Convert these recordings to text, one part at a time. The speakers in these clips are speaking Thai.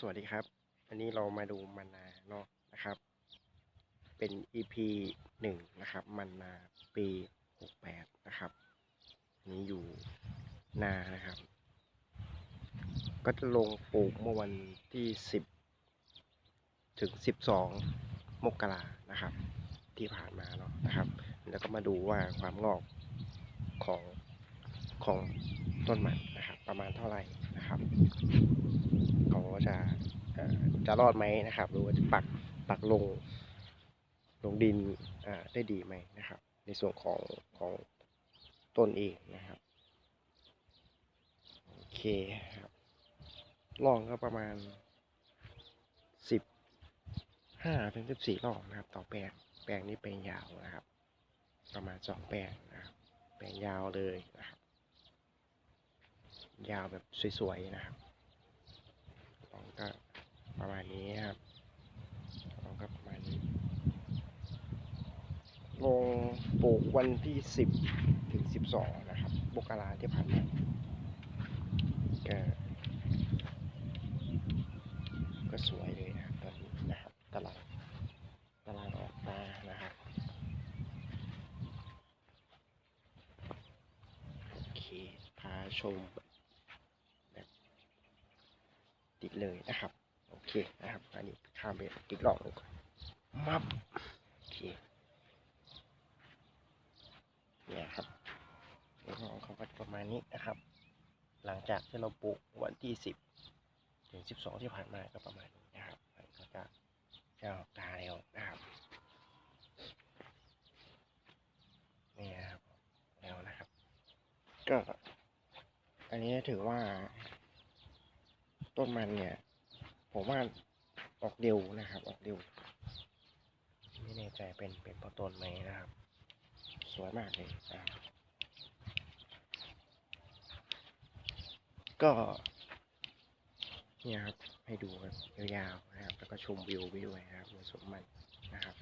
สวัสดีครับ วันนี้เรามาดูมันนาเนาะนะครับ เป็น EP หนึ่งนะครับ มันนาปีหกแปดนะครับนนี้อยู่นานะครับ ก็จะลงปลูกเมื่อวันที่สิบถึงสิบสองมกรานะครับ ที่ผ่านมาเนาะนะครับ แล้วก็มาดูว่าความงอกของของต้นมัน ประมาณเท่าไหร่นะครับเขาจะจะรอดไหมนะครับหรือว่าจะปักปักลงลงดินได้ดีไหมนะครับ ในส่วนของของต้นเองนะครับโอเคครับร่องก็ประมาณสิบห้าถึงสิบสี่ร่องนะครับ ต่อแปลงแปลงนี้แปลงยาวนะครับ ประมาณสองแปลงนะครับแปลงยาวเลยนะครับ ยาวแบบสวยๆนะครับของก็ประมาณนี้ครับของก็ประมาณนี้ ลงปลูกวันที่สิบถึงสิบสองนะครับมกราที่ผ่านมาก็ก็สวยเลยนะครับตอนนี้นะครับตลาดตลาดออกมานะครับโอเคพาชม ติด เลยนะครับ โอเคนะครับ อันนี้ข้ามไปอีกรอบหนึงก่อนมับโอเคเนี่ยครับในห้องเขาก็ประมาณนี้นะครับ หลังจากที่เราปลูกวันที่สิบถึงสิบสองที่ผ่านมาก็ประมาณนี้นะครับมันก็จะจะออกตาแล้วนะครับนี่นะครับแล้วนะครับ ก็อันนี้ถือว่า ต้นมันเนี่ย ผมว่าออกเร็วนะครับ ออกเร็วไม่แน่ใจเป็นเป็นพราะต้นไหมนะครับ สวยมากเลยนะครับก็เนี่ยครับให้ดูครับยาวๆนะครับ แล้วก็ชมวิวไปด้วยนะครับในสวนมันนะครับ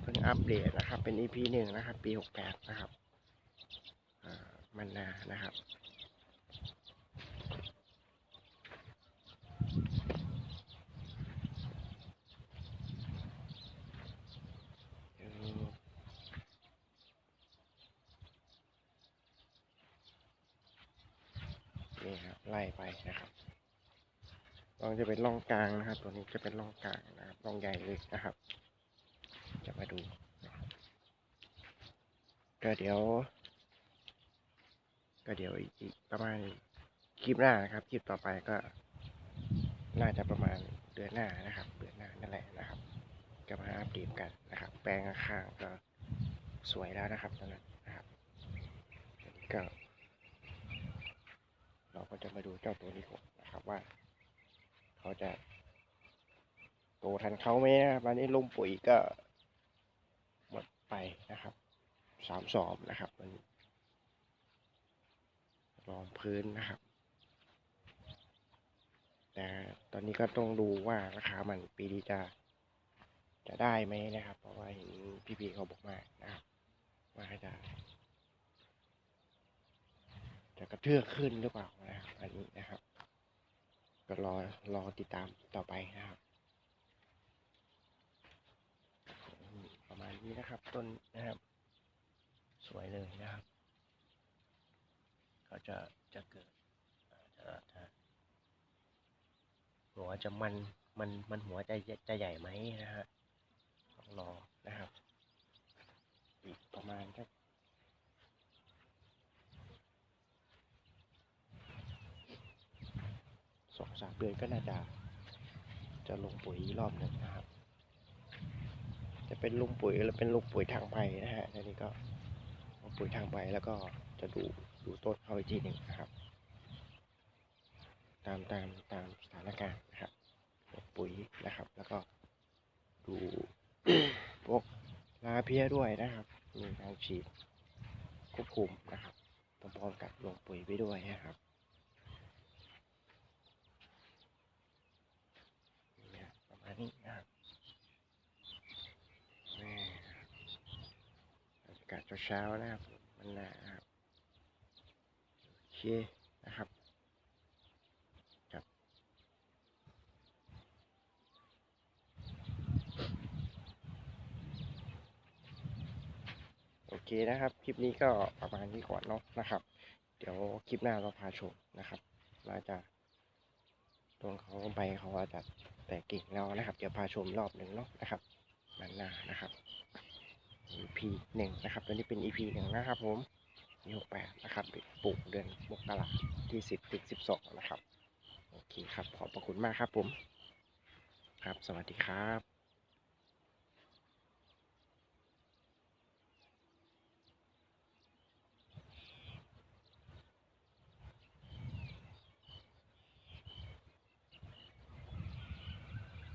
เพิ่งอัปเดตนะครับ เป็น EP หนึ่งนะครับ ปีหกแปดนะครับมันนานะครับ อืมนี่ครับ ไล่ไปนะครับลองจะเป็นร่องกลางนะครับ ตัวนี้จะเป็นร่องกลางนะครับร่องใหญ่เลยนะครับ จะมาดูก็เดี๋ยว ก็เดี๋ยวอีกประมาณคลิปหน้านะครับคลิปต่อไปก็น่าจะประมาณเดือนหน้านะครับ เดือนหน้านั่นแหละนะครับก็มาอัปเดตกันนะครับ แปลงข้างก็สวยแล้วนะครับตอนนั้นนะครับก็ ก็จะมาดูเจ้าตัวนี้ก่อนนะครับว่า เขาจะโตทันเขาไหมนะครับอันนี้ลงปุ๋ยก็หมดไปนะครับสามสอบนะครับมันรองพื้นนะครับ แต่ตอนนี้ก็ต้องดูว่าราคามันปีนี้จะจะได้ไหมนะครับ เพราะว่าเห็นพี่ๆเขาบอกมานะครับว่าจะ จะกระเทือกขึ้นหรือเปล่านะครับอันนี้นะครับ ก็รอรอติดตามต่อไปนะครับอืมประมาณนี้นะครับ ต้นนะครับ สวยเลยนะครับก็จะจะเกิดจะจะหัวจะมันมันมันหัวจะจะใหญ่ไหมนะฮะต้องรอนะครับ อีกประมาณสัก สามเดือนก็น่าจะจะลงปุ๋ยอีกรอบหนึ่งนะครับ จะเป็นลงปุ๋ยหรือเป็นลงปุ๋ยทางใบนะฮะอันนี้ก็ลงปุ๋ยทางใบแล้วก็จะดูดูต้นเขาอีกทีหนึ่งนะครับ ตามตามตามสถานการณ์นะครับปุ๋ยนะครับ แล้วก็ดูพวกลาเพียด้วยนะครับ มีการฉีดควบคุมนะครับพร้อมๆกับลงปุ๋ยไปด้วยนะครับ ทั้งงานอากาศเช้านะครับ มันหนาครับโอเคนะครับโอเคนะครับ คลิปนี้ก็ประมาณนี้ก่อนเนาะนะครับ เดี๋ยวคลิปหน้าเราพาชมนะครับเาจะ ตัวเขาใบเขาจะแตกกิ่งแล้วนะครับ เดี๋ยวพาชมรอบหนึ่งเนาะนะครับมันหน้านะครับ EP หนึ่งนะครับตัวนี้เป็น EP หนึ่งนะครับ ผมปีหกแปดนะครับปลูกเดือนมกราที่สิบถึงสิบสองนะครับ โอเคครับ ขอบพระคุณมากครับผม ครับ สวัสดีครับ